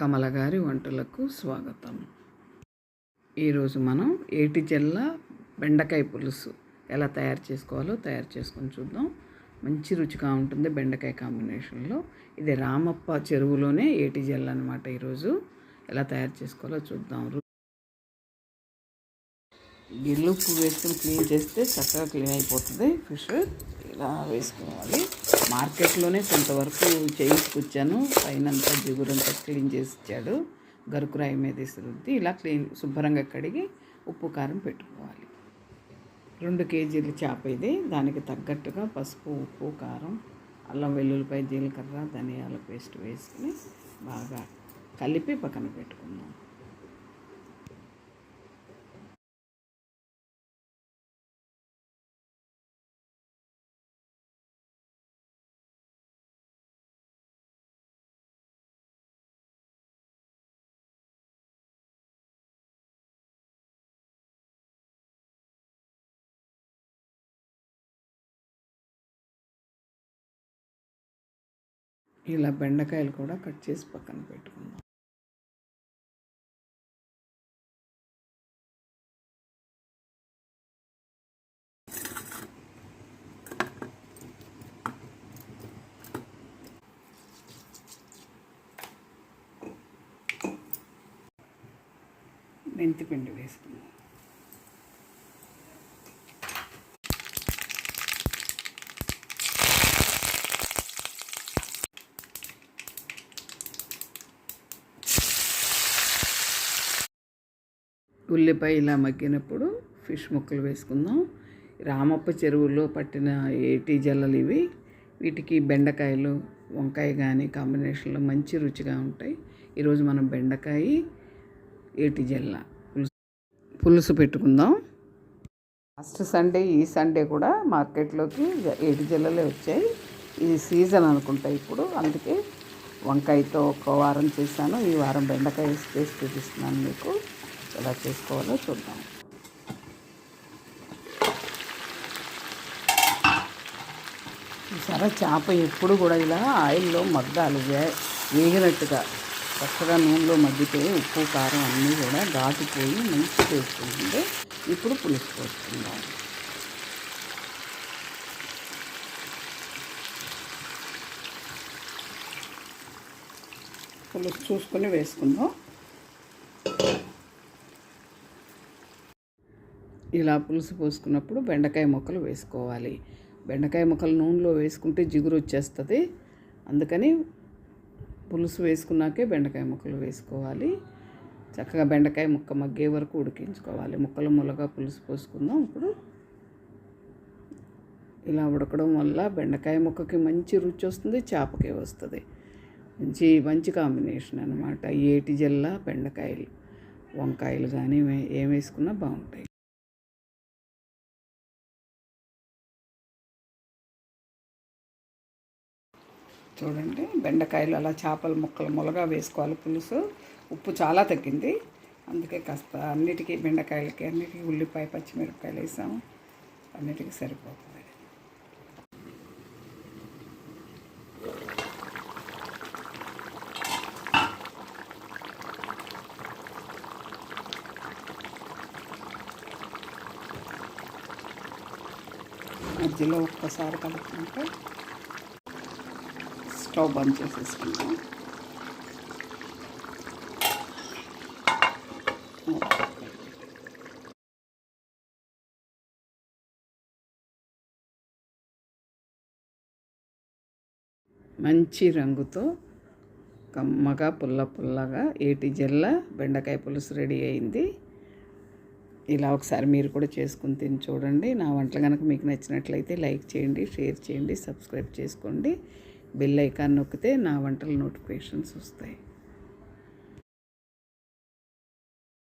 కమలగారి వంటలకు స్వాగతం. ఈరోజు మనం ఏటి జల్ల బెండకాయ పులుసు ఎలా తయారు చేసుకోవాలో తయారు చేసుకొని చూద్దాం. మంచి రుచిగా ఉంటుంది బెండకాయ కాంబినేషన్లో. ఇది రామప్ప చెరువులోనే ఏటి జల్ల అనమాట ఈరోజు ఎలా తయారు చేసుకోవాలో చూద్దాం. గిల్లు ఉప్పు వేసుకొని క్లీన్ చేస్తే చక్కగా క్లీన్ అయిపోతుంది ఫిష్. ఇలా వేసుకోవాలి. మార్కెట్లోనే కొంతవరకు చేయించుకొచ్చాను. పైన అంతా జిగురంతా క్లీన్ చేసి ఇచ్చాడు గరుకురాయి మీద రుద్ది ఇలా క్లీన్ శుభ్రంగా కడిగి ఉప్పు కారం పెట్టుకోవాలి. రెండు కేజీలు చేప ఇది. దానికి తగ్గట్టుగా పసుపు ఉప్పు కారం అల్లం వెల్లుల్లిపాయ జీలకర్ర ధనియాల పేస్ట్ వేసుకుని బాగా కలిపి పక్కన పెట్టుకుందాం. ఇలా బెండకాయలు కూడా కట్ చేసి పక్కన పెట్టుకుందాం. మెంతి పిండి వేసుకుందాం. ఉల్లిపాయ ఇలా మగ్గినప్పుడు ఫిష్ ముక్కలు వేసుకుందాం. రామప్ప చెరువులో పట్టిన ఏటి జల్లలు ఇవి. వీటికి బెండకాయలు వంకాయ కానీ కాంబినేషన్లో మంచి రుచిగా ఉంటాయి. ఈరోజు మనం బెండకాయ ఏటి జల్ల పులుసు పులుసు పెట్టుకుందాం. లాస్ట్ సండే ఈ సండే కూడా మార్కెట్లోకి ఏటి జల్లలే వచ్చాయి. ఇది సీజన్ అనుకుంటా ఇప్పుడు. అందుకే వంకాయతో ఒక వారం చేశాను. ఈ వారం బెండకాయ చేసి చూపిస్తున్నాను మీకు. ఎలా చేసుకోవాలో చూద్దాం. సరే చేప ఎప్పుడు కూడా ఇలా ఆయిల్లో మగ్గాలి. వేగినట్టుగా. చక్కగా నూనెలో మగ్గితే ఉప్పు కారం అన్నీ కూడా దాటిపోయి మంచి టేస్ట్ ఉంటుంది. ఇప్పుడు పులుసు పోసుకుందాం పులుసు చూసుకొని వేసుకుందాం. ఇలా పులుసు పోసుకున్నప్పుడు బెండకాయ ముక్కలు వేసుకోవాలి. బెండకాయ ముక్కలు నూనెలో వేసుకుంటే జిగురు వచ్చేస్తుంది. అందుకని పులుసు వేసుకున్నాకే బెండకాయ ముక్కలు వేసుకోవాలి. చక్కగా బెండకాయ ముక్క మగ్గే వరకు ఉడికించుకోవాలి. ముక్కలు ములగా పులుసు పోసుకుందాం. ఇప్పుడు ఇలా ఉడకడం వల్ల బెండకాయ ముక్కకి మంచి రుచి వస్తుంది చేపకి వస్తుంది. మంచి మంచి కాంబినేషన్ అనమాట ఏటి జల్ల బెండకాయలు వంకాయలు కానీ ఏం వేసుకున్నా బాగుంటాయి. చూడండి. బెండకాయలు అలా చేపల ముక్కలు ములగా వేసుకోవాలి. పులుసు ఉప్పు చాలా తగ్గింది. అందుకే కాస్త అన్నిటికీ బెండకాయలకి అన్నిటికీ ఉల్లిపాయ పచ్చిమిరపకాయలు వేసాము. అన్నిటికీ సరిపోతుంది. మధ్యలో ఒక్కసారి కలుపుకుంటే స్టవ్ బంద్ చేసేసుకుందాం మంచి రంగుతో కమ్మగా పుల్ల పుల్లగా ఏటి జల్ల బెండకాయ పులుసు రెడీ అయింది. ఇలా ఒకసారి మీరు కూడా చేసుకుని తిని చూడండి. నా వంటలు కనుక మీకు నచ్చినట్లయితే లైక్ చేయండి షేర్ చేయండి సబ్స్క్రైబ్ చేసుకోండి. బెల్ ఐకాన్ నొక్కితే నా వంటల నోటిఫికేషన్స్ వస్తాయి.